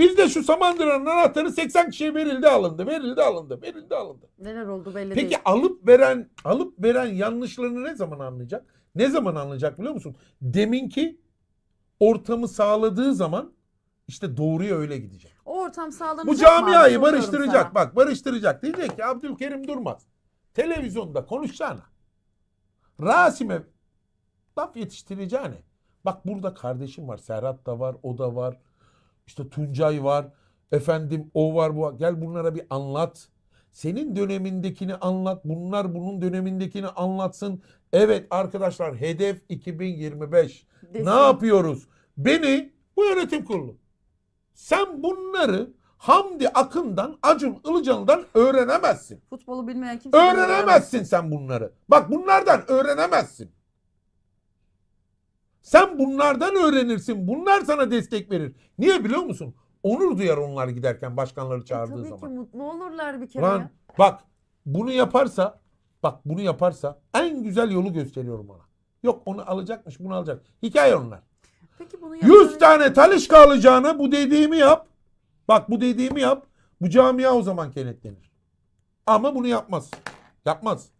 Bizde şu Samandıra'nın anahtarı 80 kişiye verildi alındı. Verildi alındı. Verildi alındı. Neler oldu belli Peki değil. alıp veren alıp veren yanlışlarını ne zaman anlayacak? Ne zaman anlayacak biliyor musun? Deminki ortamı sağladığı zaman işte doğruya öyle gidecek. O ortam sağlanacak Bu mı camiayı Soruyorum barıştıracak. sana. Bak barıştıracak. Diyecek ki Abdülkerim Durmaz. Televizyonda konuşacağına. Rasim'e laf yetiştireceğine. Bak burada kardeşim var. Serhat da var. O da var. İşte Tuncay var. Efendim o var bu var. Gel bunlara bir anlat. Senin dönemindekini anlat. Bunlar bunun dönemindekini anlatsın. Evet arkadaşlar hedef 2025. Desin. Ne yapıyoruz? Beni bu yönetim kurulu. Sen bunları Hamdi Akın'dan, Acun Ilıcalı'dan öğrenemezsin. Futbolu bilmeyen kimse Öğrenemezsin sen bunları. Bak bunlardan öğrenemezsin. Sen bunlardan öğrenirsin. Bunlar sana destek verir. Niye biliyor musun? Onur duyar onlar giderken başkanları E, çağırdığı tabii zaman. ki mutlu olurlar bir kere Lan bak bunu yaparsa bak bunu yaparsa en güzel yolu gösteriyorum ona. Yok onu alacakmış bunu alacak. Hikaye onlar. Peki bunu 100 yapan- tane talişka alacağına bu dediğimi yap. Bak bu dediğimi yap. Bu camia o zaman kenetlenir. Ama bunu yapmaz. Yapmaz.